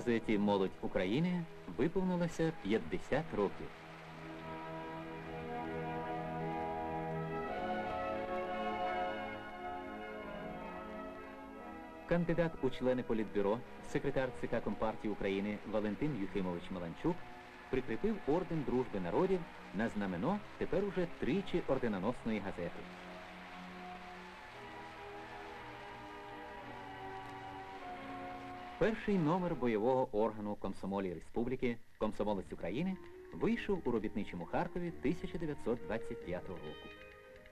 Газеті Молодь України виповнилося 50 років. Кандидат у члени Політбюро, секретар ЦК Компартії України Валентин Юхимович Маланчук прикріпив орден Дружби народів на знамено тепер уже тричі орденоносної газети. Перший номер бойового органу комсомолі Республіки Комсомолець України вийшов у робітничому Харкові 1925 року.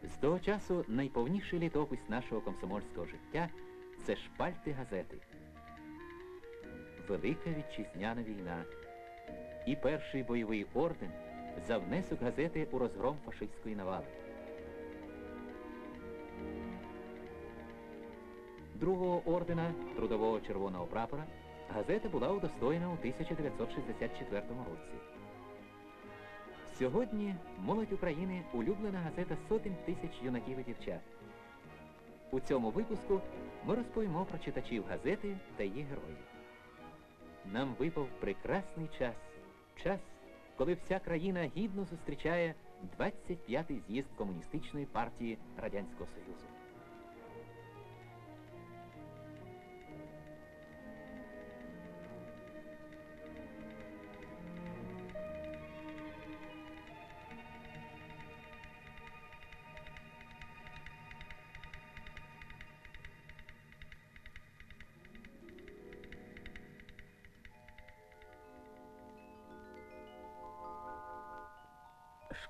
З того часу найповніший літопис нашого комсомольського життя це шпальти газети. Велика вітчизняна війна і перший бойовий орден за внесок газети у розгром фашистської навали. Другого ордена Трудового червоного прапора газета була удостоєна у 1964 році. Сьогодні молодь України улюблена газета сотень тисяч юнаків і дівчат. У цьому випуску ми розповімо про читачів газети та її героїв. Нам випав прекрасний час. Час, коли вся країна гідно зустрічає 25-й з'їзд Комуністичної партії Радянського Союзу.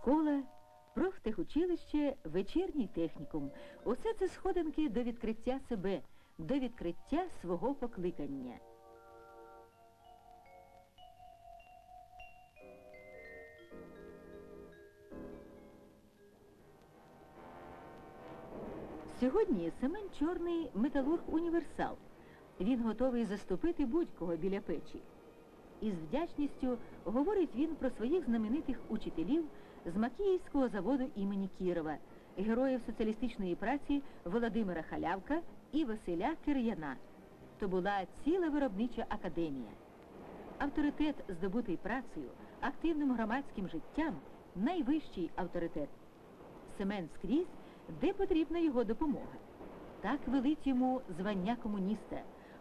Школа, профтехучилище, вечірній технікум. Усе це сходинки до відкриття себе, до відкриття свого покликання. Сьогодні Семен Чорний металург універсал. Він готовий заступити будь-кого біля печі. Із вдячністю говорить він про своїх знаменитих учителів з Макіївського заводу імені Кірова, героїв соціалістичної праці Володимира Халявка і Василя Кир'яна. То була ціла виробнича академія. Авторитет, здобутий працею, активним громадським життям найвищий авторитет. Семен скрізь, де потрібна його допомога. Так велить йому звання комуніста,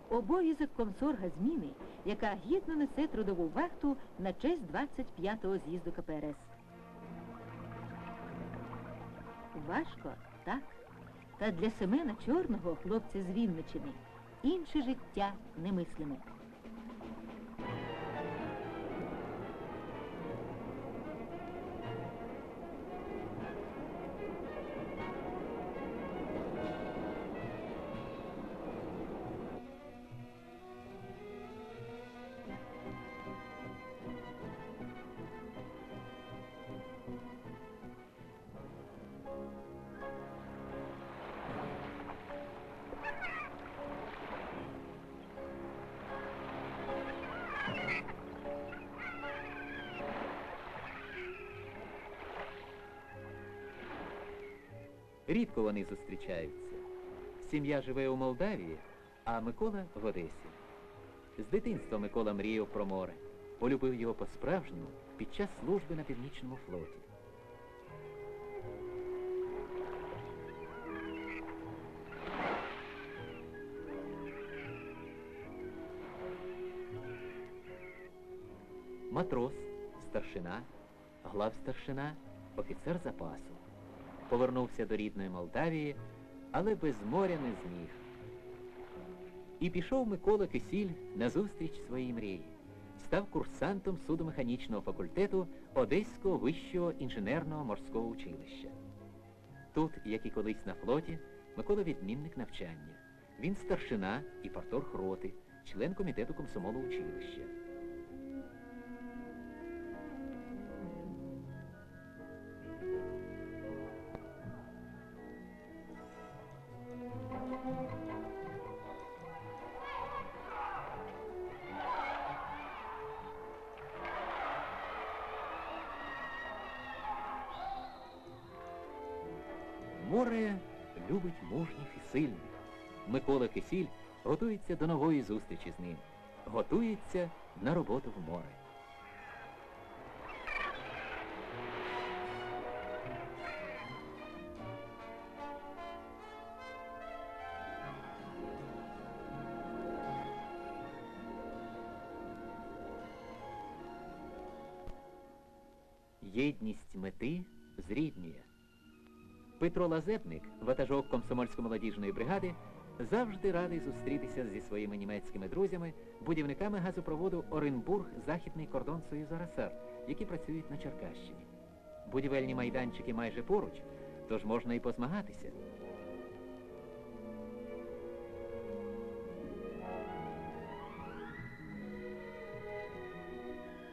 обов'язок комсорга зміни, яка гідно несе трудову вахту на честь 25-го з'їзду КПРС. Важко, так. Та для Семена Чорного, хлопця з Вінничини, інше життя немислиме. Рідко вони зустрічаються. Сім'я живе у Молдавії, а Микола в Одесі. З дитинства Микола мріяв про море. Полюбив його по-справжньому під час служби на північному флоті. Матрос, старшина, главстаршина, офіцер запасу. Повернувся до рідної Молдавії, але без моря не зміг. І пішов Микола Кисіль назустріч своїй мрії. Став курсантом судомеханічного факультету Одеського вищого інженерного морського училища. Тут, як і колись на флоті, Микола відмінник навчання. Він старшина і парторг роти, член комітету комсомолу училища. Море любить мужніх і сильних. Микола Кисіль готується до нової зустрічі з ним. готується на роботу в море. Єдність мети зріднює. Петро Лазебник, ватажок комсомольсько-молодіжної бригади, завжди радий зустрітися зі своїми німецькими друзями, будівниками газопроводу Оренбург-Західний кордон Союзу які працюють на Черкащині. Будівельні майданчики майже поруч, тож можна і позмагатися.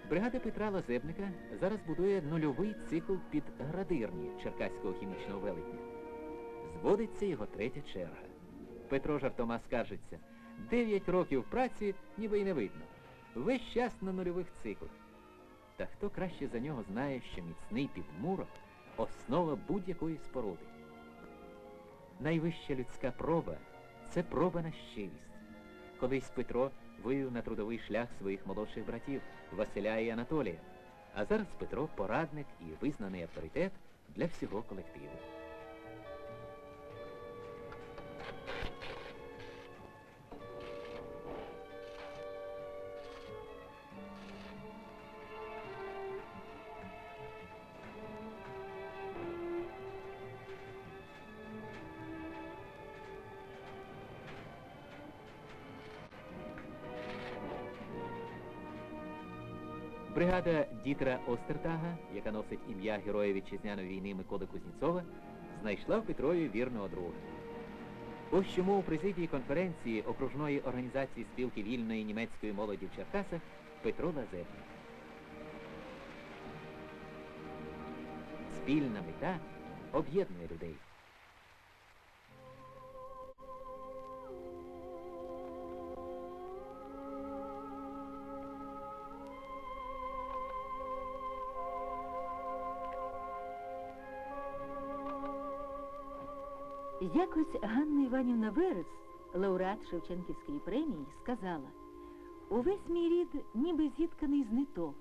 Бригада Петра Лазебника зараз будує нульовий цикл під градирні Черкаського хімічного велетня. Зводиться його третя черга. Петро жартома скаржиться. Дев'ять років праці ніби й не видно. Весь час на нульових циклах. Та хто краще за нього знає, що міцний підмурок – основа будь-якої споруди. Найвища людська проба – це проба на щирість. Колись Петро вивів на трудовий шлях своїх молодших братів Василя і Анатолія. А зараз Петро порадник і визнаний авторитет для всього колективу. Бригада Дітера Остертага, яка носить ім'я Героя Вітчизняної війни Миколи Кузнєцова, знайшла в Петрові вірного друга. Ось чому у президії конференції окружної організації спілки вільної німецької молоді в Черкасах Петро Лазебник. Спільна мета об'єднує людей. Якось Ганна Іванівна Верес, лауреат Шевченківської премії, сказала Увесь мій рід ніби зітканий з ниток,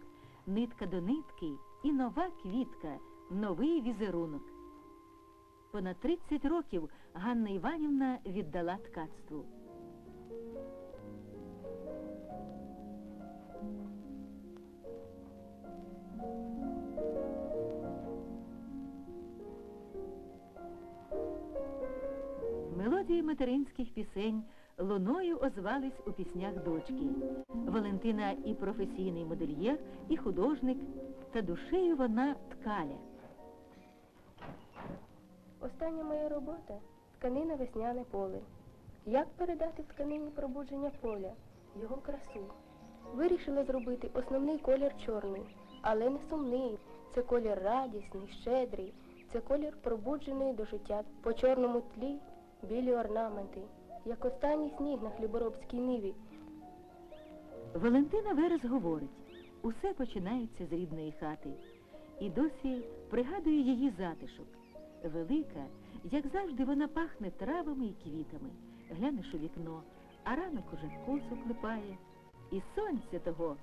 нитка до нитки і нова квітка, новий візерунок. Понад 30 років Ганна Іванівна віддала ткацтву. Материнських пісень луною озвались у піснях дочки. Валентина і професійний модельєр, і художник, та душею вона ткаля. Остання моя робота тканина весняне поле. Як передати в тканині пробудження поля, його красу? Вирішила зробити основний колір чорний, але не сумний. Це колір радісний, щедрий, це колір пробуджений до життя по чорному тлі білі орнаменти, як останній сніг на хліборобській ниві. Валентина Верес говорить, усе починається з рідної хати. І досі пригадує її затишок. Велика, як завжди, вона пахне травами і квітами. Глянеш у вікно, а ранок уже косу клепає. І сонця того,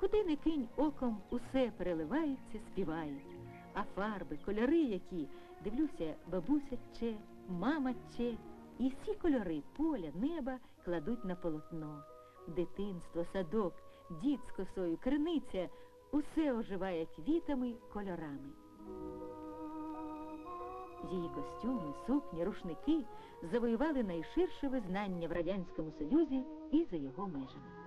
куди не кинь оком, усе переливається, співають. А фарби, кольори які, дивлюся, бабуся че, мама че, і всі кольори поля, неба кладуть на полотно. Дитинство, садок, дід з косою, криниця усе оживає квітами, кольорами. Її костюми, сукні, рушники завоювали найширше визнання в Радянському Союзі і за його межами.